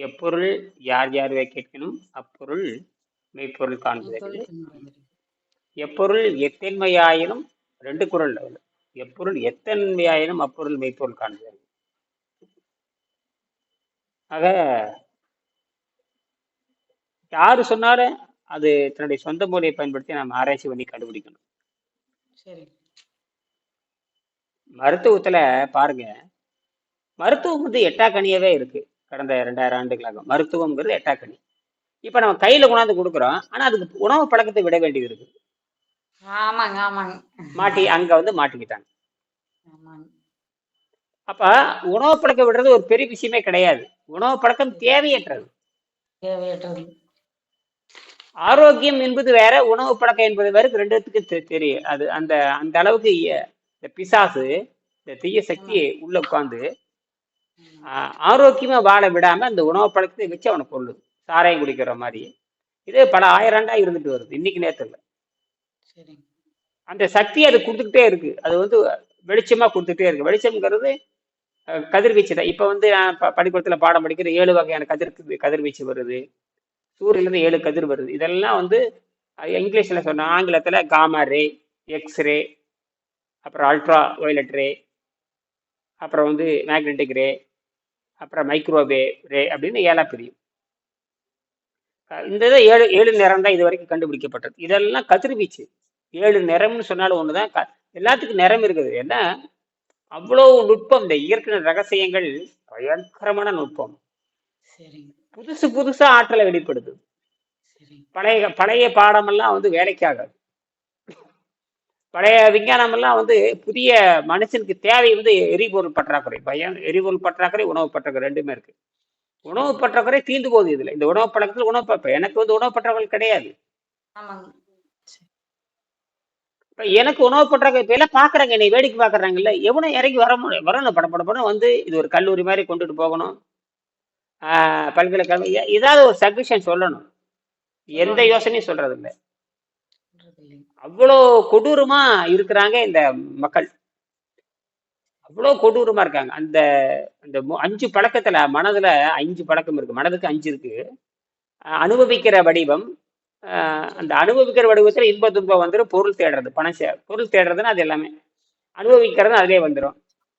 எப்பொருள் யார் யார்வை கேட்கணும்? அப்பொருள் மெய்ப்பொருள் காண்பது. எப்பொருள் எத்தன்மையாயினும் ரெண்டு குரல். எப்பொருள் எத்தன்மையாயினும் அப்பொருள் மெய்ப்பொருள் காண்பது. ஆக யாரு சொன்னாலும் அது தன்னுடைய சொந்த மொழியை பயன்படுத்தி நம்ம ஆராய்ச்சி பண்ணி கண்டுபிடிக்கணும். மருத்துவத்துல பாருங்க. மருத்துவம் வந்து எட்டாக்கனியாவே இருக்கு. கடந்த ரெண்டாயிரம் ஆண்டுகளாக. மருத்துவம்ங்கிறது எட்டாக்கனி இப்ப நம்ம கையில கொண்டாந்து கொடுக்குறோம். ஆனா அதுக்கு உணவு பழக்கத்தை விட வேண்டியது இருக்கு. ஆமாங்க ஆமாங்க. மாட்டி அங்க வந்து மாட்டிக்கிட்டாங்க. அப்ப உணவு பழக்கம் விடுறது ஒரு பெரிய விஷயமே கிடையாது. உணவு பழக்கம் தேவையற்றது. தேவையற்றது. ஆரோக்கியம் என்பது வேற உணவு பழக்கம் என்பது வேற ரெண்டுத்துக்கு தெரியும் அது அந்த அந்த அளவுக்கு இந்த பிசாசு இந்த தீய சக்தியை உள்ள உட்காந்து ஆரோக்கியமா வாழ விடாம அந்த உணவு பழக்கத்தை வச்சு அவனை கொள்ளுது சாராயம் குடிக்கிற மாதிரி. இது பல ஆயிரம் ஆண்டா இருந்துட்டு வருது. இன்னைக்கு நேரத்துல அந்த சக்தி அது கொடுத்துக்கிட்டே இருக்கு. அது வந்து வெளிச்சமா கொடுத்துட்டே இருக்கு. வெளிச்சம்ங்கிறது கதிர்வீச்சு தான். இப்ப வந்து நான் பள்ளிக்கூடத்துல பாடம் படிக்கிற ஏழு வகையான கதிர் கதிர்வீச்சு வருது. சூரியன்ல இருந்து ஏழு கதிர் வருது. இதெல்லாம் வந்து இங்கிலீஷ்ல சொன்ன ஆங்கிலத்துல காமா ரே எக்ஸ்ரே அப்புறம் அல்ட்ரா வயலட் ரே அப்புறம் வந்து மேக்னெட்டிக் ரே அப்புறம் மைக்ரோவேவ் ரே அப்படின்னு ஏழா பிரியும். இந்த இதை ஏழு ஏழு நிறம் தான் இது வரைக்கும் கண்டுபிடிக்கப்பட்டது. இதெல்லாம் கதிர்வீச்சு. ஏழு நிறம்னு சொன்னாலும் ஒண்ணுதான். க- எல்லாத்துக்கும் நிறம் இருக்குது. என்ன அவ்வளவு நுட்பம். இந்த இயற்கை ரகசியங்கள் பயங்கரமான நுட்பம். புதுசு புதுசா ஆற்றலை வெளிப்படுது. பழைய பழைய பாடமெல்லாம் வந்து வேலைக்காகாது பழைய விஞ்ஞானம் எல்லாம் வந்து புதிய மனுஷனுக்கு தேவை வந்து எரிபொருள் பற்றாக்குறை பயம் எரிபொருள் பற்றாக்குறை உணவு பற்றாக்குறை ரெண்டுமே இருக்கு. உணவு பற்றாக்குறை தீர்ந்து போகுது இதுல. இந்த உணவு பழக்கத்தில் உணவு பற்ற- எனக்கு வந்து உணவு பற்றாக்குறை கிடையாது. எனக்கு உணவு பற்றாக்குறை இப்ப எல்லாம் பாக்குறாங்க என்னை வேடிக்கை பாக்குறாங்கல்ல. எவனும் இறங்கி வர முடியும் வரணும் பட பட படம் வந்து இது ஒரு கல்லூரி மாதிரி கொண்டுட்டு போகணும். ஆஹ் பல்கலைக்கழகம். ஏதாவது ஒரு சஜஷன் சொல்லணும். எந்த யோசனையும் சொல்றது இல்லை அவ்வளோ கொடூரமா இருக்கிறாங்க இந்த மக்கள். அவ்வளோ கொடூரமா இருக்காங்க. அந்த அந்த அஞ்சு பழக்கத்துல மனதுல அஞ்சு பழக்கம் இருக்கு. மனதுக்கு அஞ்சு இருக்கு. அனுபவிக்கிற வடிவம் அந்த அனுபவிக்கிற வடிவத்துல இன்ப துன்பம் வந்துடும் பொருள் தேடுறது பணம் பொருள் தேடுறதுன்னா அது எல்லாமே. அனுபவிக்கிறது அதிலே வந்துடும்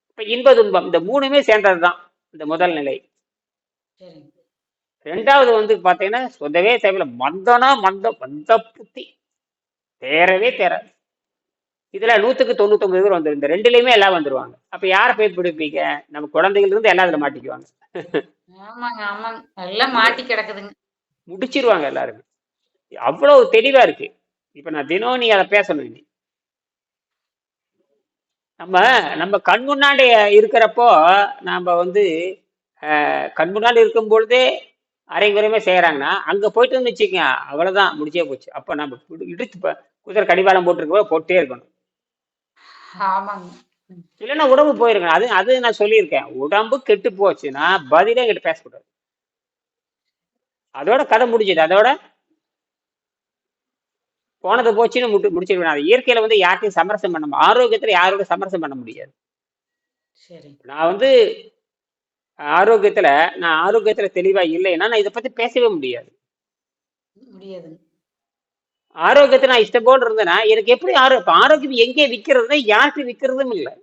இப்ப இன்ப துன்பம் இந்த மூணுமே சேர்ந்தது தான் இந்த முதல் நிலை. ரெண்டாவது வந்து பாத்தீங்கன்னா சொந்தவே தேவையில்ல. மந்தனா மந்த மந்த புத்தி. தேரவே தேராது இதுல நூத்துக்கு தொண்ணூத்தொன்பது பேர் வந்துரும் இந்த ரெண்டுலயுமே எல்லாம் வந்துருவாங்க. அப்ப யாரை போய் பிடிப்பீங்க? நம்ம குழந்தைகள் இருந்து எல்லாம் இதுல மாட்டிக்குவாங்க. ஆமாங்க ஆமாங்க. எல்லாம் மாட்டி கிடக்குதுங்க. முடிச்சிருவாங்க எல்லாருமே. அவ்வளவு தெளிவா இருக்கு. இப்ப நான் தினம் நீ அதை பேசணும் இனி. நம்ம நம்ம கண் முன்னாடி இருக்கிறப்போ நாம வந்து கண் முன்னாடி இருக்கும் பொழுதே அரைங்குறையுமே செய்யறாங்கன்னா அங்க போயிட்டு வந்து வச்சுக்கோங்க. அவ்வளவுதான் முடிச்சே போச்சு. அப்ப நம்ம ப- குதிரை கடிவாளம் போட்டிருக்கோ போட்டே இருக்கணும். இல்லைன்னா உடம்பு போயிருங்க. அது அது நான் சொல்லியிருக்கேன். உடம்பு கெட்டு போச்சுன்னா பதிலே என்கிட்ட பேசக்கூடாது. அதோட கதை முடிஞ்சது. அதோட போனது போச்சுன்னு முட்டு முடிச்சிருவேன் அது இயற்கையில வந்து யார்ட்டையும் சமரசம் பண்ண ஆரோக்கியத்துல யாரோட சமரசம் பண்ண முடியாது. சரி. நான் வந்து ஆரோக்கியத்துல நான் ஆரோக்கியத்துல தெளிவா இல்லைன்னா நான் இதை பத்தி பேசவே முடியாது. முடியாதுங்க. ஆரோக்கியத்தை நான் இஷ்டம் போல் இருந்தேன்னா எனக்கு எப்படி ஆரோ இப்ப ஆரோக்கியம் எங்கே விற்கிறது யார்கிட்ட விற்கிறதும் இல்லை.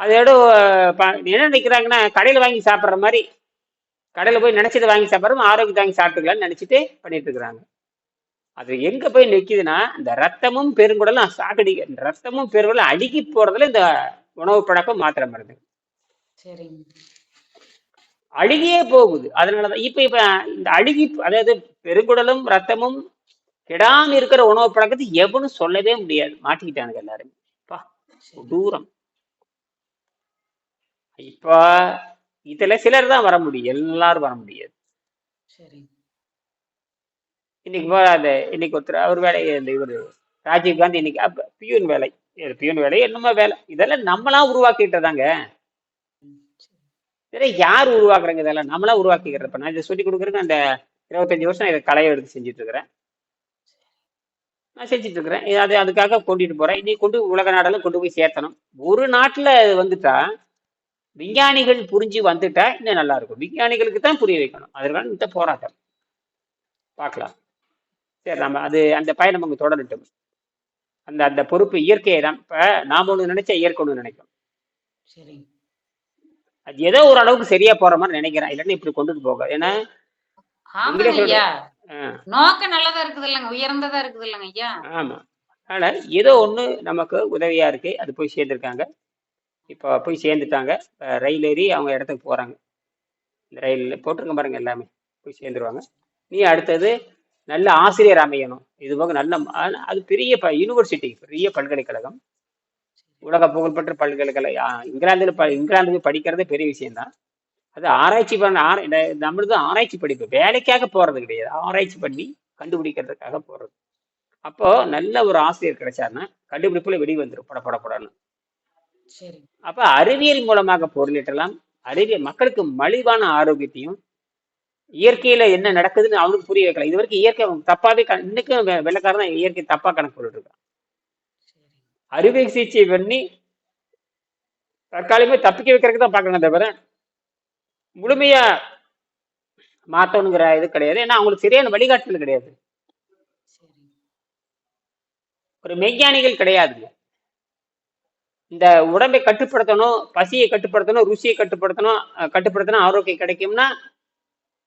அதோட என்ன நினைக்கிறாங்கன்னா கடையில் வாங்கி சாப்பிட்ற மாதிரி கடையில் போய் நினைச்சதை வாங்கி சாப்பிட்றோம் ஆரோக்கியத்தை வாங்கி சாப்பிட்டுக்கலாம்னு நினைச்சிட்டு பண்ணிட்டு இருக்கிறாங்க. அது எங்க போய் நிக்குதுன்னா இந்த ரத்தமும் பெருங்குடலும் சாக்கடி ரத்தமும் பெருங்குடலும் அடுக்கி போறதுல இந்த உணவு பழக்கம் மாத்திரம் வருது சரிங்க. அழுகியே போகுது. அதனாலதான் இப்ப இப்ப இந்த அழுகி அதாவது பெருங்குடலும் ரத்தமும் கெடாம இருக்கிற உணவு பழக்கத்தை எவனும் சொல்லவே முடியாது. மாட்டிக்கிட்டானுங்க எல்லாரும். பா தூரம் இப்ப இதுல சிலர் தான் வர முடியும். எல்லாரும் வர முடியாது. இன்னைக்கு போ- அந்த இன்னைக்கு ஒருத்தர் அவர் வேலை இவரு ராஜீவ் காந்தி இன்னைக்கு அப்ப பியூன் வேலை. பியூன் வேலை என்னமோ வேலை. இதெல்லாம் நம்மளா உருவாக்கிட்டதாங்க. இதெல்லாம் யார் உருவாக்குறாங்க இதெல்லாம்? நம்மளா உருவாக்கிக்கிறது இப்ப நான் இதை சொல்லி கொடுக்குறேன்னு அந்த இருபத்தஞ்சு வருஷம் இதை கலையை எடுத்து செஞ்சுட்டு இருக்கிறேன். நான் செஞ்சுட்டு இருக்கிறேன் அது அதுக்காக கொண்டுட்டு போறேன். இனி கொண்டு உலக நாடெல்லாம் கொண்டு போய் சேர்த்தணும். ஒரு நாட்டுல வந்துட்டா விஞ்ஞானிகள் புரிஞ்சு வந்துட்டா இன்னும் நல்லா இருக்கும். விஞ்ஞானிகளுக்கு தான் புரிய வைக்கணும். அதனால இந்த போராட்டம். பார்க்கலாம். சரி நம்ம அது அந்த பயணம் அங்கே தொடரட்டும். அந்த அந்த பொறுப்பு இயற்கையை தான். இப்போ நாம் ஒன்று நினைச்சா இயற்கை ஒன்று நினைக்கும். சரிங்க அது ஏதோ ஒரு அளவுக்கு சரியா போற மாதிரி நினைக்கிறேன். இல்லைன்னா இப்படி கொண்டுட்டு போக. ஏன்னா நோக்கம் நல்லதா இருக்குது இல்லைங்க உயர்ந்ததா இருக்குது இல்லைங்க ஐயா. ஆமா. அதனால ஏதோ ஒண்ணு நமக்கு உதவியா இருக்கு. அது போய் சேர்ந்துருக்காங்க. இப்போ போய் சேர்ந்துட்டாங்க. ரயில் ஏறி அவங்க இடத்துக்கு போறாங்க. இந்த ரயில்ல போட்டிருக்க பாருங்க எல்லாமே. போய் சேர்ந்துருவாங்க. நீ அடுத்தது நல்ல ஆசிரியர் அமையணும். இது போக நல்ல ஆனா, அது பெரிய ப யூனிவர்சிட்டி பெரிய பல்கலைக்கழகம். உலக புகழ்பெற்ற பல்கலைக்கழகம் இங்கிலாந்துல ப இங்கிலாந்துல படிக்கிறதே பெரிய விஷயம்தான். அது ஆராய்ச்சி பண்ண ஆரா நம்மளது ஆராய்ச்சி படிப்பு வேலைக்காக போறது கிடையாது. ஆராய்ச்சி பண்ணி கண்டுபிடிக்கிறதுக்காக போறது. அப்போ நல்ல ஒரு ஆசிரியர் கிடைச்சாருன்னா கண்டுபிடிப்புல வெளி வந்துடும் பட பட படன்னு. சரிங்க அப்ப அறிவியல் மூலமாக பொருளிட்டலாம் அறிவியல் மக்களுக்கு மலிவான ஆரோக்கியத்தையும் இயற்கையில என்ன நடக்குதுன்னு அவனுக்கு புரிய வைக்கலாம். இது வரைக்கும் இயற்கை தப்பாவே இன்னைக்கும் வெள்ளைக்காரன் தான் இயற்கை தப்பா கணக்கு போட்டுட்டு இருக்கான் அறுவை சிகிச்சை பண்ணி தற்காலிகமே தப்பிக்க வைக்கிறதுக்கு தான் பார்க்கறாங்க தவிர முழுமையா மாத்தணுங்கிற இது கிடையாது. ஏன்னா அவங்களுக்கு சரியான வழிகாட்டுதல் கிடையாது. ஒரு மெய்ஞானிகள் கிடையாதுங்க இந்த உடம்பை கட்டுப்படுத்தணும் பசியை கட்டுப்படுத்தணும் ருசியை கட்டுப்படுத்தணும் கட்டுப்படுத்தணும் ஆரோக்கியம் கிடைக்கும்னா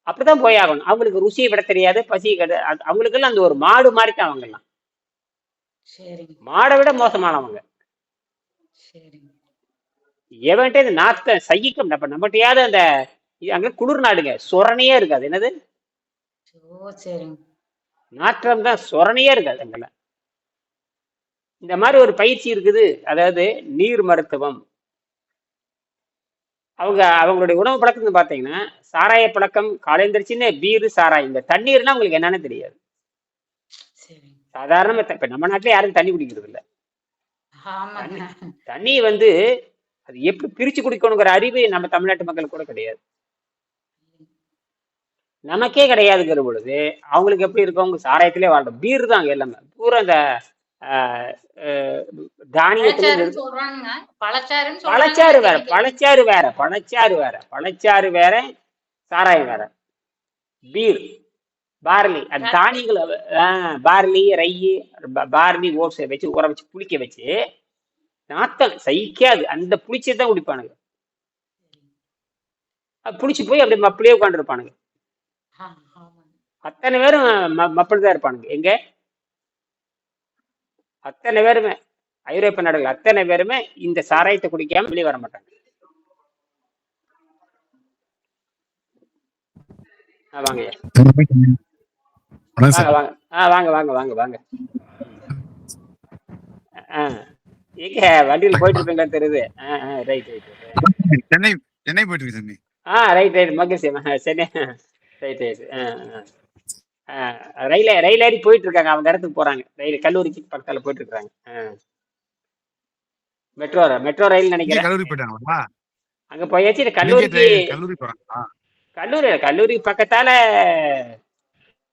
அப்படிதான் போய் ஆகணும். அவங்களுக்கு ருசியை விட தெரியாது பசியை கட்டு அவங்களுக்கெல்லாம் அந்த ஒரு மாடு மாதிரி தான் அவங்கெல்லாம். மாடை விட மோசமானவங்க. சரிங்க. எவன்ட்டே இந்த நாத்தை சகிக்கும் நம்ம நம்மகிட்டயாவது அந்த இது அங்க குளிர் நாடுங்க சொரணையே இருக்காது. என்னது? நாற்றம் தான் சொரணையே இருக்காது அங்கெல்லாம் இந்த மாதிரி ஒரு பயிற்சி இருக்குது. அதாவது நீர் மருத்துவம். அவங்க அவங்களுடைய உணவு பழக்கம் பார்த்தீங்கன்னா சாராய பழக்கம் காலைந்திரிச்சுன்னு பீரு சாராயம். இந்த தண்ணீர்னா அவங்களுக்கு என்னன்னு தெரியாது. சரிங்க. சாதாரண இப்ப நம்ம நாட்டிலே யாரும் தண்ணி குடிக்கிறது இல்ல. தண்ணி வந்து அது எப்படி பிரிச்சு குடிக்கணுங்கிற அறிவு நம்ம தமிழ்நாட்டு மக்கள் கூட கிடையாது. நமக்கே கிடையாதுங்கிற பொழுது அவங்களுக்கு எப்படி இருக்கும்? அவங்க சாராயத்திலே வாழ்றோம் பீர் தான் எல்லாமே. பூரா பழச்சாறுன்னு பழச்சாறு வேற பழச்சாறு வேற பழச்சாறு வேற பழச்சாறு வேற சாராயம் வேற. பீர் பார்லி அது தானியங்கள் பார்லி ரை பார்லி ஓட்ஸ் வச்சு ஊற வச்சு புளிக்க வச்சு நாத்தம் சகிக்காது. அந்த புளிச்சை தான் குடிப்பானுங்க. புளிச்சு போய் அப்படியே மப்பிளே உட்காந்துருப்பானுங்க அத்தனை பேரும் ம மப்பிள் தான் இருப்பானுங்க. எங்க? அத்தனை பேருமே ஐரோப்பிய நாடுகள் அத்தனை பேருமே இந்த சாராயத்தை குடிக்காம வெளியே வர மாட்டாங்க. வாங்க வாங்க வாங்க. வாங்க வாங்க வாங்க எங்க வண்டியில் போயிட்டு இருப்பீங்களா தெரியுது ரைட் ரைட் சென்னை சென்னை போயிட்டு இருக்கு ஆ ரைட் ரைட் மகிழ்ச்சி சரி ரைட் ரயில் ரயில் ஏறி போயிட்டு இருக்காங்க அவங்க இடத்துக்கு போறாங்க. ரயில் கல்லூரிக்கு பக்கத்துல போயிட்டு இருக்காங்க மெட்ரோ மெட்ரோ ரயில் நினைக்கிறேன். கல்லூரி போயிட்டாங்களா அங்க போயாச்சு இங்கே கல்லூரிக்கு கல்லூரி போறாங்களா? கல்லூரி கல்லூரி பக்கத்தால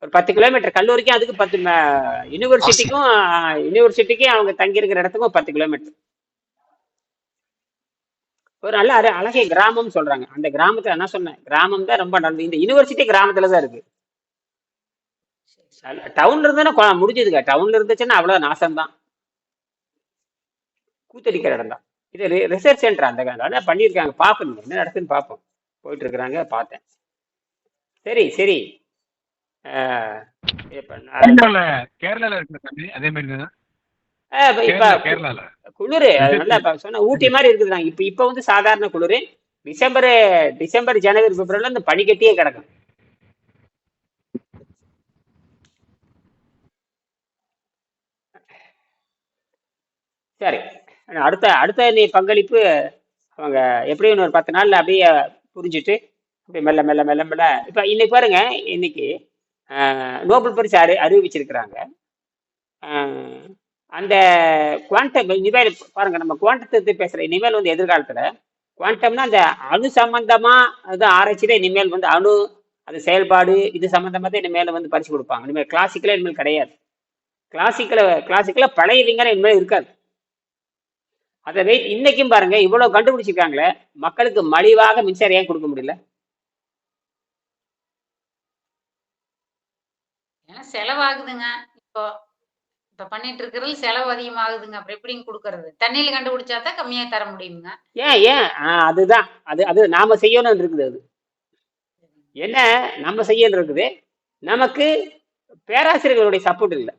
ஒரு பத்து கிலோமீட்டர். கல்லூரிக்கும் அதுக்கு பத்து யூனிவர்சிட்டிக்கும் யூனிவர்சிட்டிக்கும் அவங்க தங்கி இருக்கிற இடத்துக்கும் பத்து கிலோமீட்டர். ஒரு நல்ல அரு அழகிய கிராமம் சொல்றாங்க. அந்த கிராமத்துல என்ன சொன்னேன். கிராமம் தான் ரொம்ப நல்லது. இந்த யூனிவர்சிட்டி கிராமத்துல தான் இருக்கு. டவுன்ல இருந்தா முடிஞ்சதுங்க. டவுன்ல இருந்துச்சுன்னா அவ்வளவு நாசம்தான் கூத்தடிக்கிற இடம் தான். இது ரிசர்ச் சென்டர் அந்த அதான் பண்ணியிருக்காங்க. பார்ப்போம் என்ன நடக்குதுன்னு பார்ப்போம். போயிட்டு இருக்கிறாங்க பார்த்தேன். சரி சரி. கேரளால கேரளால இருக்கிற அதே மாதிரி தான். குளிரு நல்லா சொன்ன ஊட்டி மாதிரி இருக்குது நாங்க இப்ப இப்ப வந்து சாதாரண குளிரு. டிசம்பர் டிசம்பர் ஜனவரி பிப்ரவரில இந்த பனிக்கட்டியே கிடக்கும். சரி. அடுத்த அடுத்த நீ பங்களிப்பு அவங்க எப்படியும் ஒரு பத்து நாள்ல அப்படியே புரிஞ்சுட்டு அப்படியே மெல்ல மெல்ல மெல்ல மெல்ல. இப்ப இன்னைக்கு பாருங்க இன்னைக்கு நோபல் பரிசு அறி அறிவிச்சிருக்கிறாங்க. அந்த குவாண்டம் இனிமேல் பாருங்க நம்ம குவாண்டத்தை பேசுற இனிமேல் வந்து எதிர்காலத்துல குவாண்டம்னா அந்த அணு சம்பந்தமா அது ஆராய்ச்சியில இனிமேல் வந்து அணு அது செயல்பாடு இது சம்பந்தமா தான் இனிமேல் வந்து பரிசு கொடுப்பாங்க. இனிமேல் கிளாசிக்கலா இனிமேல் கிடையாது. கிளாசிக்கல கிளாசிக்கலா பழைய விஞ்ஞானம் இனிமேல் இருக்காது. அதை வெயிட் இன்னைக்கும் பாருங்க இவ்வளவு கண்டுபிடிச்சிருக்காங்களே மக்களுக்கு மலிவாக மின்சாரம் ஏன் கொடுக்க முடியல? ஏன்னா செலவாகுதுங்க? இப்போ இப்ப பண்ணிட்டு இருக்கிறது செலவு அதிகமாகுதுங்க. அப்புறம் எப்படிங்க கொடுக்கறது? தண்ணியில கண்டுபிடிச்சா தான் கம்மியா தர முடியுங்க. ஏன் ஏன்? அதுதான். அது அது நாம செய்யணும்னு இருக்குது அது. என்ன? நம்ம செய்யணும் இருக்குது. நமக்கு பேராசிரியர்களுடைய சப்போர்ட் இல்லை.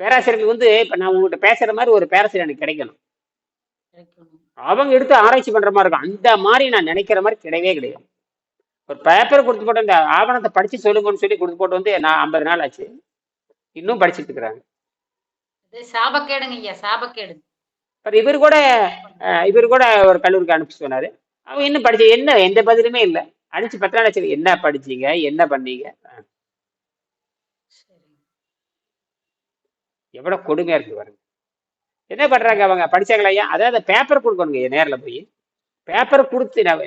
பேராசிரியர்கள் வந்து இப்ப நான் உங்ககிட்ட பேசுற மாதிரி ஒரு பேராசிரியர் எனக்கு கிடைக்கணும். கிடைக்கணும். அவங்க எடுத்து ஆராய்ச்சி பண்ற மாதிரி இருக்கும். அந்த மாதிரி நான் நினைக்கிற மாதிரி கிடையவே கிடையாது. ஒரு பேப்பர் கொடுத்து போட்டு இந்த ஆவணத்தை படிச்சு சொல்லுங்கன்னு சொல்லி கொடுத்து போட்டு வந்து நான் ஐம்பது நாள் ஆச்சு. இன்னும் படிச்சுட்டு இருக்கிறாங்க. சாபக்கேடுங்க ஐயா பட் இவர் கூட இவர் கூட ஒரு கல்லூரிக்கு அனுப்பிச்சு சொன்னாரு. அவங்க இன்னும் படிச்சு என்ன எந்த பதிலுமே இல்லை. அடிச்சு பத்து நாள் ஆச்சு என்ன படிச்சீங்க என்ன பண்ணீங்க? எவ்வளவு கொடுமையா இருக்கு பாருங்க. என்ன பண்றாங்க அவங்க? படிச்சாங்களா ஐயா? அதாவது பேப்பர் கொடுக்கணுங்க நேரில் போய். பேப்பர் கொடுத்து நான்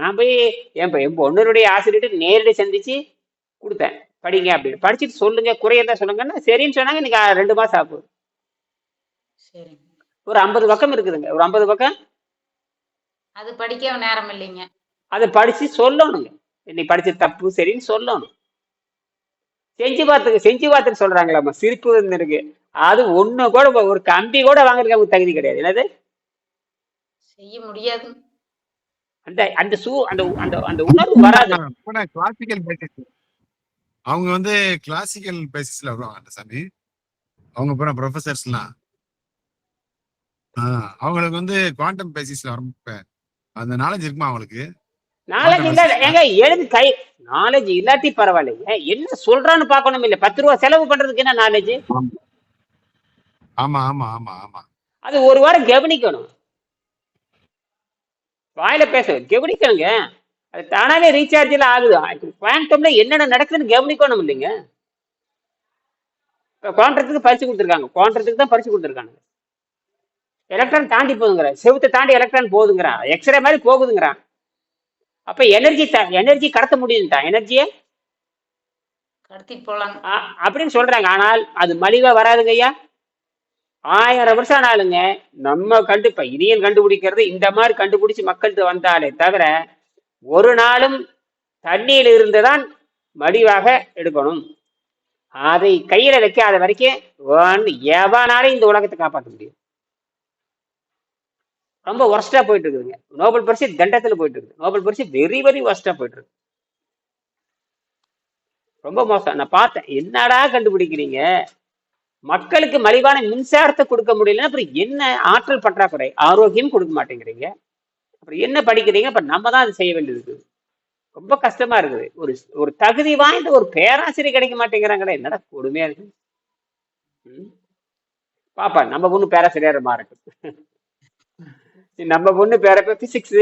நான் போய் என் என் பொண்ணுடைய ஆசிரியர்கிட்ட நேரடி சந்திச்சு கொடுத்தேன் படிங்க அப்படின்னு. படிச்சுட்டு சொல்லுங்க குறையதா சொல்லுங்கன்னா சரின்னு சொன்னாங்க இன்னைக்கு ரெண்டு மாசம் ஆகும் சரிங்க. ஒரு ஐம்பது பக்கம் இருக்குதுங்க. ஒரு ஐம்பது பக்கம்? அது படிக்க நேரம் இல்லைங்க. அதை படிச்சு சொல்லணுங்க. இன்னைக்கு படிச்ச தப்பு சரின்னு சொல்லணும். செஞ்சு பார்த்துக்கு செஞ்சு பார்த்துட்டு சொல்றாங்களாம்மா. சிரிப்பு இருக்கு அது ஒண்ணு கூட ஒரு கம்பி கூட வாங்குறதுக்கு நமக்கு தகுதி கிடையாது. என்னது? செய்ய முடியாது. அந்த அந்த சூ அந்த அந்த அந்த உணர்வு வராது. கிளாசிக்கல் அவங்க வந்து கிளாசிக்கல் பேசிஸ்ல வருவாங்க சாமி. அவங்க பூரா ப்ரொஃபசர்ஸ்லாம் அவங்களுக்கு வந்து குவாண்டம் பேசிஸ்ல வர அந்த நாலேஜ் இருக்குமா அவங்களுக்கு? நாலேஜ் இல்லாத ஏங்க எழுதி கை நாலேஜ் இல்லாட்டி பரவாயில்லைங்க என்ன சொல்றான்னு பார்க்கணும் இல்ல. பத்து ரூபா செலவு பண்றதுக்கு என்ன நாலேஜ் ஆமா ஆமா ஆமா ஆமா. அது ஒரு வாரம் கவனிக்கணும். வாயில பேச. கவனிக்கணுங்க. அது தானாவே ரீசார்ஜ் எல்லாம் ஆகுது. குவாண்டம்ல என்னென்ன நடக்குதுன்னு கவனிக்கணும் இல்லைங்க. இப்போ குவாண்டத்துக்கு பரிசு கொடுத்துருக்காங்க. குவாண்டத்துக்கு தான் பரிசு கொடுத்துருக்காங்க. எலக்ட்ரான் தாண்டி போகுதுங்கிறான் செவுத்தை தாண்டி எலக்ட்ரான் போகுதுங்கிறான் எக்ஸ்ரே மாதிரி போகுதுங்கிறான் அப்ப எனர்ஜி எனர்ஜி கடத்த முடியும்ட்டான் எனர்ஜியை கடத்திட்டு போலாங்க அப்படின்னு சொல்றாங்க. ஆனால் அது மலிவா வராதுங்க ஐயா. ஆயிரம் வருஷம் ஆனாலுங்க நம்ம கண்டு இதையும் கண்டுபிடிக்கிறது இந்த மாதிரி கண்டுபிடிச்சு மக்கள்கிட்ட வந்தாலே தவிர ஒரு நாளும் தண்ணியில் இருந்துதான் மலிவாக எடுக்கணும். அதை கையில வைக்காத வரைக்கும் ஒன்று எவனாலும் இந்த உலகத்தை காப்பாற்ற முடியும். ரொம்ப ஒர்ஸ்டா போயிட்டு இருக்குதுங்க. நோபல் பரிசு தண்டத்துல போயிட்டு இருக்கு நோபல் பரிசு வெரி வெரி ஒர்ஸ்டா போயிட்டு இருக்கு. ரொம்ப மோசம். நான் பார்த்தேன். என்னடா கண்டுபிடிக்கிறீங்க? மக்களுக்கு மலிவான மின்சாரத்தை கொடுக்க முடியலன்னா அப்புறம் என்ன ஆற்றல் பற்றாக்குறை? ஆரோக்கியம் கொடுக்க மாட்டேங்கிறீங்க. அப்புறம் என்ன படிக்கிறீங்க? அப்ப நம்ம தான் அது செய்ய வேண்டியது இருக்குது. ரொம்ப கஷ்டமா இருக்குது. ஒரு ஒரு தகுதி வாய்ந்த ஒரு பேராசிரியர் கிடைக்க மாட்டேங்கிறாங்களே என்னடா கொடுமையா இருக்கு? ம்? பாப்பா நம்ம பொண்ணு பேராசிரியர் மாறட்டும் நம்ம பொண்ணு பேர பிசிக்ஸ்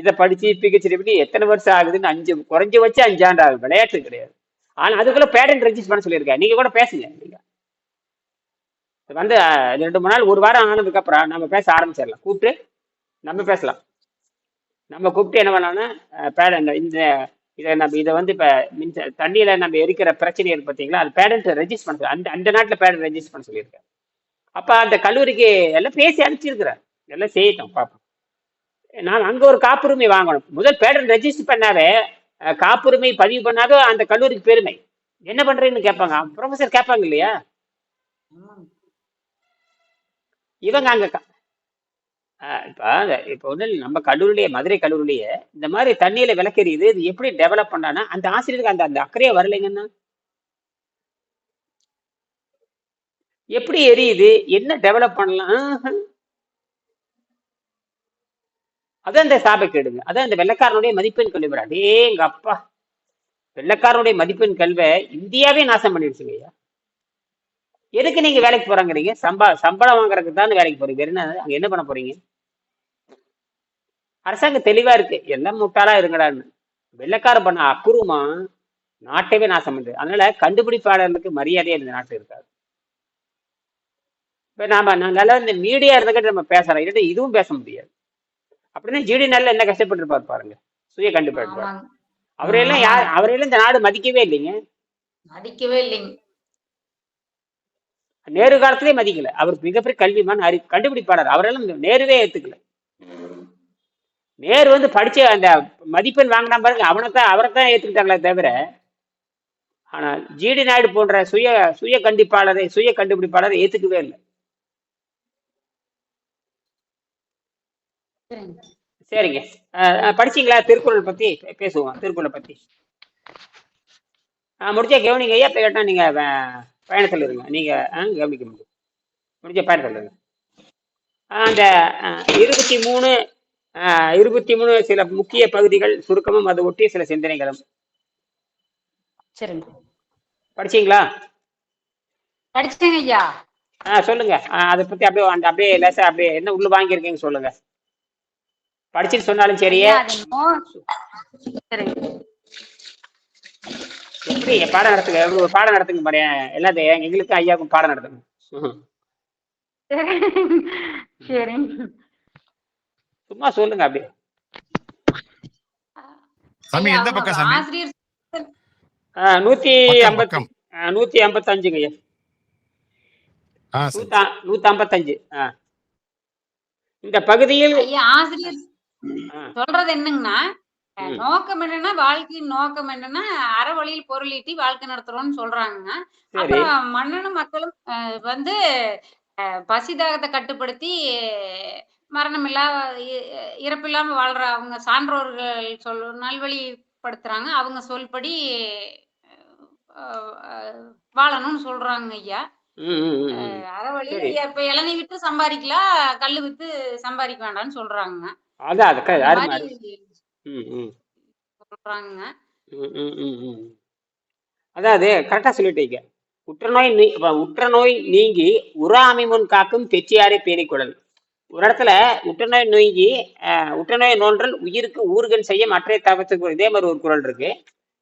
இதை படிச்சு பிஹெச்டி பண்ணி எத்தனை வருஷம் ஆகுதுன்னு அஞ்சு குறைஞ்ச வச்சு அஞ்சாண்டு ஆகுது. விளையாட்டு கிடையாது. ஆனா அதுக்குள்ள பேரண்ட் ரெஜிஸ்டர் பண்ண சொல்லியிருக்கேன். நீங்க கூட பேசுங்க நீங்க. வந்து ரெண்டு மூணு நாள் ஒரு வாரம் ஆனதுக்கு அப்புறம் நம்ம பேச ஆரம்பிச்சிடலாம். கூப்பிட்டு நம்ம பேசலாம். நம்ம கூப்பிட்டு என்ன பண்ணோம்னா அஹ், இந்த இதை நம்ம இதை வந்து இப்போ மின்ச தண்ணியில் நம்ம எரிக்கிற பிரச்சனை இருக்கு பார்த்தீங்களா அது பேரண்ட் ரெஜிஸ்டர் பண்ண அந்த அந்த நாட்டில் பேரண்ட் ரெஜிஸ்டர் பண்ண சொல்லியிருக்கேன் அப்போ அந்த கல்லூரிக்கு எல்லாம் பேசி அனுப்பிச்சிருக்கிறேன் எல்லாம் செய்யட்டும் பார்ப்போம் நான் அங்கே ஒரு காப்புரிமை வாங்கணும். முதல் பேரண்ட் ரெஜிஸ்டர் பண்ணாவே காப்புரிமை பதிவு பண்ணாவே அந்த கல்லூரிக்கு பெருமை. என்ன பண்ணுறேன்னு கேட்பாங்க. ப்ரொஃபசர் கேட்பாங்க இல்லையா? இவங்க அங்கே க- இப்போ இப்போ இப்ப இல்ல, நம்ம கல்லூரிலேயே மதுரை கல்லூரிலேயே இந்த மாதிரி தண்ணியில விளக்கெரியுது இது எப்படி டெவலப் பண்ணானா அந்த ஆசிரியருக்கு அந்த அந்த அக்கறையே வரலைங்கன்னா எப்படி எரியுது? என்ன டெவலப் பண்ணலாம்? அதான் இந்த சாபக்கேடுங்க அதான் இந்த வெள்ளக்காரனுடைய மதிப்பெண் கல்வி அடே எங்க அப்பா. வெள்ளக்காரனுடைய மதிப்பெண் கல்வை இந்தியாவே நாசம் பண்ணிடுச்சுங்க ஐயா. எதுக்கு நீங்க வேலைக்கு போறாங்கிறீங்க? சம்பா சம்பளம் வாங்குறதுக்கு தான் வேலைக்கு போறீங்க? என்ன அங்க என்ன பண்ண போறீங்க? அரசாங்கம் தெளிவா இருக்கு. எல்லாம் முட்டாளா இருங்கடான்னு. வெள்ளக்கார பண்ண அப்புறமா நாட்டையே நாசம் பண்ணுது அதனால கண்டுபிடிப்பாளர்களுக்கு மரியாதையே இந்த நாட்டு இருக்காது. இப்ப நாம நல்லா இந்த மீடியா இருந்துக்கிட்டு நம்ம பேசுறோம் இல்லாட்டி இதுவும் பேச முடியாது. அப்படின்னா ஜிடி நல்ல என்ன கஷ்டப்பட்டு பாருங்க. சுய கண்டுபிடிப்பார். அவரையெல்லாம் யார் அவரையெல்லாம் இந்த நாடு மதிக்கவே இல்லைங்க. நடிக்கவே இல்லைங்க. நேரு காலத்திலே மதிக்கல. அவர் மிகப்பெரிய கல்விமான் அறி கண்டுபிடிப்பாளர். அவரெல்லாம் நேருவே ஏத்துக்கல. நேரு வந்து படிச்ச அந்த மதிப்பெண் வாங்கினா பாருங்க அவனை தான் அவரை தான் ஏத்துக்கிட்டாங்களே தவிர ஆனால் ஜிடி நாயுடு போன்ற சுய சுய கண்டிப்பாளரை சுய கண்டுபிடிப்பாளரை ஏத்துக்கவே இல்லை. சரிங்க. சரிங்க படிச்சீங்களா திருக்குறள் பத்தி? பேசுவோம் திருக்குறளை பத்தி. ஆ கவனிங்க ஐயா இப்போ கேட்டால் நீங்கள் பயணத்தில் இருங்க. நீங்கள் ஆ கவனிக்க முடியும் முடிஞ்ச பயணத்தில் இருங்க. அந்த இருபத்தி மூணு இருபத்தி மூணு சில முக்கிய பகுதிகள் சுருக்கமும் அதை ஒட்டிய சில சிந்தனைகளும். சரிங்க. படிச்சீங்களா? படிச்சேங்க ஐயா. ஆ சொல்லுங்க. அதை பத்தி அப்படியே அந்த அப்படியே லேசா அப்படியே என்ன உள்ள வாங்கியிருக்கீங்க சொல்லுங்க. படிச்சுட்டு சொன்னாலும் சரியே எப்படி? பாடம் நடத்துங்க. பாடம் நடத்துங்க பாரு. எல்லாத்தையும் எங்களுக்கும் ஐயாவுக்கும் பாடம் நடத்துங்க. சரிங்க. சும்மா சொல்லுங்க அப்படியே. சாமி எந்த பக்கம் சாமி? ஆசிரியர் நூத்தி ஐம்பத்தி நூத்தி ஐம்பத்தஞ்சுங்க ஐயா. நூத்தா ஐம்பத்தஞ்சு இந்த பகுதியில் ஆசிரியர் சொல்றது என்னங்கன்னா. நோக்கம் என்னன்னா வாழ்க்கையின் நோக்கம் என்னன்னா அற வழியில் பொருளீட்டி வாழ்க்கை நடத்துறோம்னு சொல்றாங்க அப்புறம் மன்னனும் மக்களும் வந்து பசிதாகத்தை கட்டுப்படுத்தி அஹ், மரணமில்லா இ- இறப்பில்லாம வாழ்ற அவங்க சான்றோர்கள் சொல் நல்வழிப்படுத்துறாங்க. அவங்க சொல்படி வாழணும்னு சொல்றாங்க ஐயா. சரி. இப்ப இளநீ வித்து சம்பாதிக்கலாம் கல்லு வித்து சம்பாதிக்க வேண்டாம்னு சொல்றாங்க. சொல்றாங்க. அதாவது கரெக்டா சொல்லிட்டீங்க. உற்றநோய் உற்றநோய் நீங்கி உறாமை முன் காக்கும் தெச்சியாரை பேணிக்குழல் ஒரு இடத்துல உட்டநோய் நோய்கி உட்டநோய் நோன்றல் உயிருக்கு ஊறுகள் செய்ய மற்ற தாக்கத்துக்கு இதே மாதிரி ஒரு குரல் இருக்கு.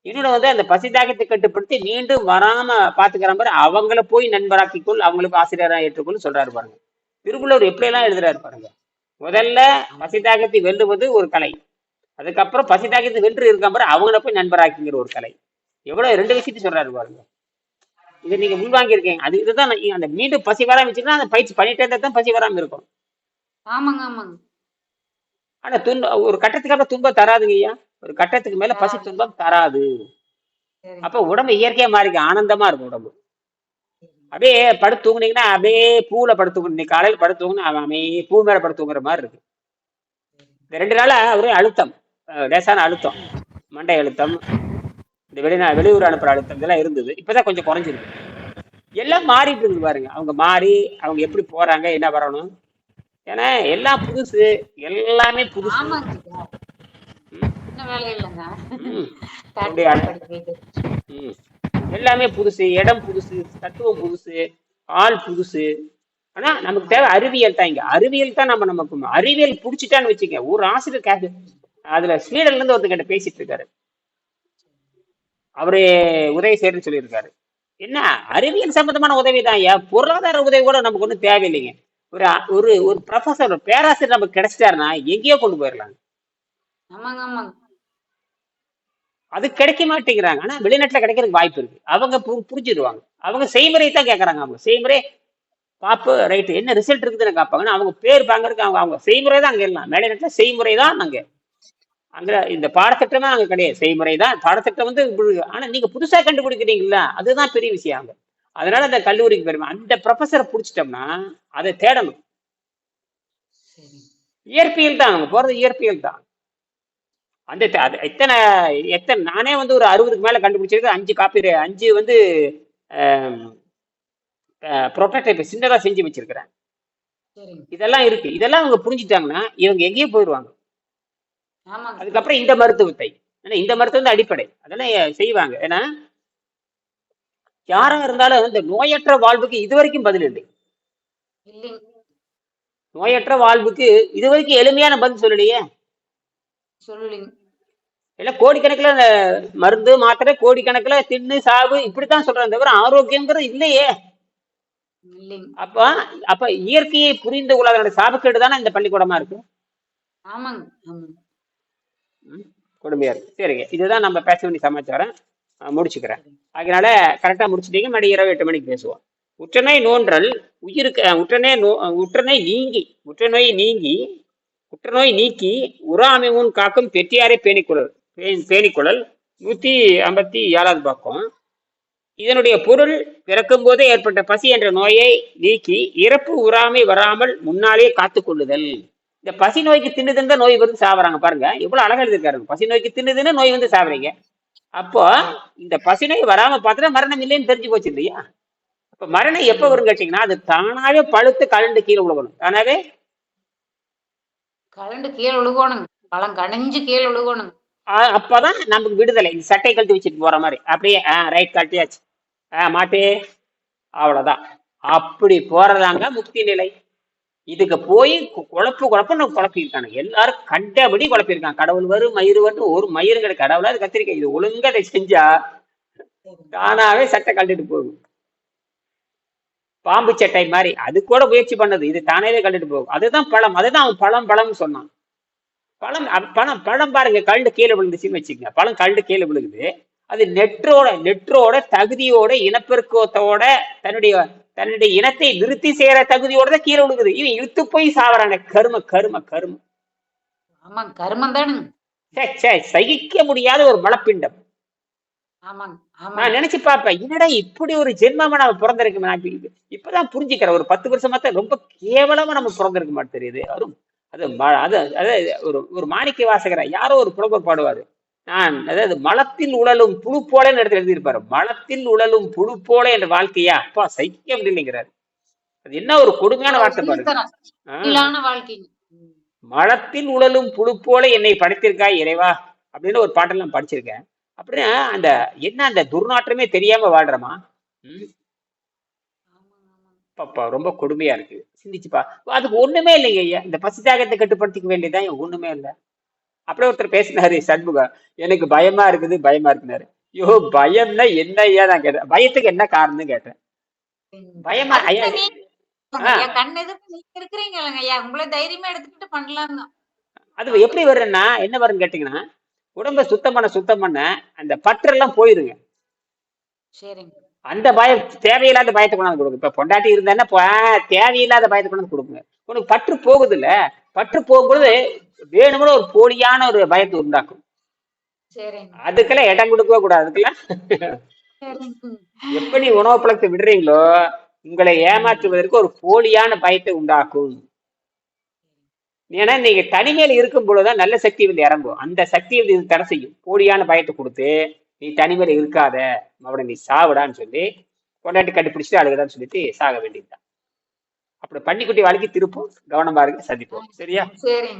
இன்னொன்று வந்து அந்த பசி தாகத்தை கட்டுப்படுத்தி மீண்டும் வராம பாத்துக்கிற மாதிரி அவங்கள போய் நண்பராக்கிக்கொள் அவங்களுக்கு ஆசிரியராக ஏற்றுக்கொள் சொல்றாரு பாருங்க. திருக்குள்ளவர் எப்படியெல்லாம் எழுதுறாரு பாருங்க. முதல்ல பசி தாகத்தை வெல்லுவது ஒரு கலை. அதுக்கப்புறம் பசி தாகத்தை வென்று இருக்க மாதிரி அவங்கள போய் நண்பராக்கிங்கிற ஒரு கலை. எவ்வளவு ரெண்டு விஷயத்தையும் சொல்றாரு பாருங்க. இதை நீங்க உள்வாங்கியிருக்கீங்க அது இதுதான் அந்த மீண்டும் பசி வராம வச்சுன்னா அந்த பயிற்சி பண்ணிட்டே தான் பசி வராம இருக்கும். ஆமாங்க ஆமாங்க. ஆனா துன்ப ஒரு கட்டத்துக்கு அப்புறம் துன்பம் தராதுங்க ஐயா. ஒரு கட்டத்துக்கு மேல பசி துன்பம் தராது. சரி அப்ப உடம்பு இயற்கையா மாறிக்க ஆனந்தமா இருக்கும் உடம்பு. அப்படியே படுத்து தூங்குனீங்கன்னா அப்படியே பூல படுத்து தூங்கணும் இன்னைக்கு காலையில படுத்து தூங்குனா அவன் அப்படியே பூ மேல படுத்து தூங்குற மாதிரி இருக்கு. இந்த ரெண்டு நாளா ஒரே அழுத்தம் அஹ் லேசான அழுத்தம் மண்டை அழுத்தம் இந்த வெளிநா வெளியூர் அனுப்புற அழுத்தம் இதெல்லாம் இருந்தது. இப்பதான் கொஞ்சம் குறைஞ்சிருக்கு. எல்லாம் மாறிட்டு இருக்குது பாருங்க. அவங்க மாறி அவங்க எப்படி போறாங்க என்ன வரணும்? ஏன்னா எல்லாம் புதுசு. எல்லாமே புதுசு. எல்லாமே புதுசு. இடம் புதுசு. தத்துவம் புதுசு. ஆள் புதுசு. ஆனா நமக்கு தேவை அறிவியல் தான் இங்க. அறிவியல் தான் நம்ம நமக்கு அறிவியல் புடிச்சிட்டான்னு வச்சுக்க ஒரு ஆசிரியர் கேக்கு. அதுல ஸ்வீடன்ல இருந்து ஒருத்தங்கிட்ட பேசிட்டு இருக்காரு. அவரு உதவி செய்யறேன்னு சொல்லியிருக்காரு. என்ன? அறிவியல் சம்பந்தமான உதவி தான். ஐயா பொருளாதார உதவி கூட நமக்கு ஒன்றும் தேவையில்லைங்க. ஒரு ஒரு ஒரு ப்ரொஃபசர் ஒரு பேராசிரியர் நமக்கு கிடைச்சிட்டாருன்னா எங்கேயோ கொண்டு போயிடலாம் ஆமாங்க ஆமாங்க. அது கிடைக்க மாட்டேங்கிறாங்க. ஆனா வெளிநாட்டுல கிடைக்கிறதுக்கு வாய்ப்பு இருக்கு. அவங்க புரிஞ்சிடுவாங்க அவங்க செய்முறை தான் கேட்கறாங்க அவங்க செய்முறை பாப்பு ரைட் என்ன ரிசல்ட் இருக்குதுன்னு கேட்பாங்க ஆனா அவங்க பேர் பாங்கறதுக்கு அவங்க அவங்க செய்முறை தான் அங்க எல்லாம். மேலிடத்துல செய்முறை தான் அங்க. அங்க இந்த பாடத்திட்டமே அங்க கிடையாது. செய்முறை தான். பாடத்திட்டம் வந்து ஆனா நீங்க புதுசா கண்டுபிடிக்கிறீங்களா அதுதான் பெரிய விஷயம் அங்க. அதனால அந்த கல்லூரிக்கு பெருமை அந்த ப்ரொஃபஸரை பிடிச்சிட்டோம்னா அதை தேடணும். இயற்பியல் தான். அவங்க போறது இயற்பியல் தான். அந்த எத்தனை எத்தனை நானே வந்து ஒரு அறுபதுக்கு மேல கண்டுபிடிச்சிருக்கு அஞ்சு காப்பி அஞ்சு வந்து ப்ரோட்டோடைப் சின்னதா செஞ்சு வச்சிருக்கிறேன். இதெல்லாம் இருக்கு. இதெல்லாம் அவங்க புரிஞ்சுட்டாங்கன்னா இவங்க எங்கேயோ போயிடுவாங்க அதுக்கப்புறம் இந்த மருத்துவத்தை. ஏன்னா இந்த மருத்துவம் தான் அடிப்படை. அதெல்லாம் செய்வாங்க. ஏன்னா யாரா இருந்தாலும் இந்த நோயற்ற வாழ்வுக்கு இதுவரைக்கும் பதில் இல்லை. நோயற்ற வாழ்வுக்கு இதுவரைக்கும் எளிமையான பதில் சொல்லலையே? சொல்லலைங்க எல்லாம் கோடிக்கணக்கில் அந்த மருந்து மாத்திரை கோடிக்கணக்கில் தின்னு சாவு இப்படித்தான் சொல்றாங்க. தவிர ஆரோக்கியங்கிறது இல்லையே. அப்ப அப்ப இயற்கையை புரிந்து கொள்ளாத சாபக்கேடு தானே இந்த பள்ளிக்கூடமா இருக்கு? கொடுமையா இருக்கு. சரிங்க. இதுதான் நம்ம பேச வேண்டிய சமாச்சாரம். முடிச்சுக்கிறேன். அதனால கரெக்டாக முடிச்சுட்டீங்க மணி இரவு எட்டு மணிக்கு பேசுவோம். உற்றநோய் நோன்றல் உயிருக்கு அஹ், உற்றநோய் நோ உற்றநோய் நீங்கி உற்றநோய் நீங்கி உற்றநோய் நீக்கி உறாமை முன் காக்கும் பெற்றியாரை பேணிக்குழல் பே- பேணிக்குழல் நூற்றி ஐம்பத்தி ஏழாவது பக்கம். இதனுடைய பொருள் பிறக்கும் போதே ஏற்பட்ட பசி என்ற நோயை நீக்கி இறப்பு உறாமை வராமல் முன்னாலே காத்து கொள்ளுதல் இந்த பசி நோய்க்கு தின்னுதுன்னு நோய் வந்து சாவறாங்க பாருங்க. எவ்வளவு அழகா எழுதிருக்காருங்க பசி நோய்க்கு தின்னுதுன்னு நோய் வந்து சாவறீங்க. அப்போ இந்த பசி நோய் வராம பார்த்துட்டா மரணம் இல்லைன்னு தெரிஞ்சு போச்சு இல்லையா? அப்ப மரணம் எப்ப வரும் கேட்டீங்கன்னா அது தானாவே பழுத்து கலண்டு கீழே விழுகணும். தானாவே? கலண்டு கீழே விழுகணும் பழம் கணிஞ்சு கீழே விழுகணும் ஆ- அப்பதான் நமக்கு விடுதலை. இந்த சட்டை கழட்டி வச்சுட்டு போற மாதிரி. அப்படியே ஆ ரைட் கழட்டியாச்சு. ஆ மாட்டே. அவ்வளவுதான். அப்படி போறதாங்க முக்தி நிலை. இதுக்கு போய் குழப்பு குழப்பம்னு குழப்பியிருக்காங்க. எல்லாரும் கண்டபடி குழப்பியிருக்காங்க. கடவுள் வரும் மயிறு வரும் ஒரு மயிறு கிடையாது. கடவுளா அது கத்திரிக்காய். இது ஒழுங்கா அதை செஞ்சா தானாவே சட்டை கண்டுட்டு போகும். பாம்பு சட்டை மாதிரி. அது கூட முயற்சி பண்ணது. இது தானாவே கண்டுட்டு போகும். அதுதான் பழம். அதுதான் அவன் பழம் பழம்னு சொன்னான். பழம் பழம் பழம் பாருங்க. கழுண்டு கீழே விழுந்துச்சுன்னு வச்சுக்கோங்க. பழம் கழுண்டு கீழே விழுகுது. அது நெற்றோட நெற்றோட தகுதியோட இனப்பெருக்கத்தோட தன்னுடைய தன்னுடைய இனத்தை விருத்தி செய்யற தகுதியோட தான் கீழே விழுகுது. இவன் இழுத்து போய் சாவறான. கரும கரும கரும. ஆமாங்க கருமம் தானுங்க. சகிக்க முடியாத ஒரு மலப்பிண்டம் நான் நினைச்சு பார்ப்பேன் என்னடா இப்படி ஒரு ஜென்மமா நம்ம பிறந்திருக்கு நான் இப்ப- இப்பதான் புரிஞ்சுக்கிறேன். ஒரு பத்து வருஷமா தான் ரொம்ப கேவலமா நம்ம பிறந்திருக்க மாட்டேன் தெரியுது அரும் அது அது ஒரு ஒரு மாணிக்க வாசகரை யாரோ ஒரு புலவர் பாடுவாரு. நான் அதாவது மலத்தில் உழலும் புழு போலன்னு இடத்துல எழுதியிருப்பாரு. மலத்தில் உழலும் புழு போல என்ற வாழ்க்கையா? அப்பா சகிக்க முடியலைங்கிறாரு. அது என்ன ஒரு கொடுமையான வார்த்தை பாருங்க. மலத்தில் உழலும் புழு போல என்னை படைத்திருக்காய் இறைவா? அப்படின்னு ஒரு பாட்டெல்லாம் நான் படிச்சிருக்கேன். அப்படின்னா அந்த என்ன அந்த துர்நாற்றமே தெரியாம வாழ்றோமா. பாப்பா ரொம்ப கொடுமையா இருக்கு. சிந்திச்சுப்பா. அதுக்கு ஒண்ணுமே இல்லைங்க ஐயா. இந்த பசிதாகத்தை கட்டுப்படுத்திக்க வேண்டியதுதான். இங்க ஒண்ணுமே இல்லை. அப்படியே ஒருத்தர் பேசினாரு சண்முகம். எனக்கு பயமா இருக்குது பயமா இருக்குனாரு. ஐயோ பயம்னா என்ன ஐயா நான் கேட்டேன். பயத்துக்கு என்ன காரணம்னு கேட்டேன். பயமா ஐயா கண் உங்களை தைரியமா எடுத்துக்கிட்டு பண்ணலாம் அது எப்படி வரும்னா என்ன வரும்னு கேட்டீங்கன்னா உடம்ப சுத்தம் பண்ண சுத்தம் பண்ண அந்த பற்றெல்லாம் போயிருங்க. அந்த பயம் தேவையில்லாத பயத்தை கொண்டாந்து கொடுக்கும் இப்ப பொண்டாட்டி ஆ, தேவையில்லாத பயத்தை கொண்டாந்து கொடுக்குங்க உனக்கு பற்று போகுது இல்ல பற்று போகும்பொழுது வேணும்னு ஒரு போலியான ஒரு பயத்தை உண்டாக்கும். அதுக்கெல்லாம் இடம் கொடுக்கவே கூடாது. அதுக்கெல்லாம் எப்படி உணவு பழக்கத்தை விடுறீங்களோ உங்களை ஏமாற்றுவதற்கு ஒரு போலியான பயத்தை உண்டாக்கும். ஏன்னா நீங்க தனிமையில இருக்கும் பொழுதுதான் நல்ல சக்தி வந்து இறங்கும். அந்த சக்தி வந்து இது தடை செய்யும். போலியான பயத்தை கொடுத்து நீ தனிமையில இருக்காத அவனை நீ சாவுடான்னு சொல்லி கொண்டாட்டி கண்டுபிடிச்சிட்டு அழுகுதான்னு சொல்லிட்டு சாக வேண்டியதுதான். அப்படி பன்னிக்குட்டி வாழ்க்கை திருப்போம். கவனமா இருக்கு சந்திப்போம். சரியா? சரி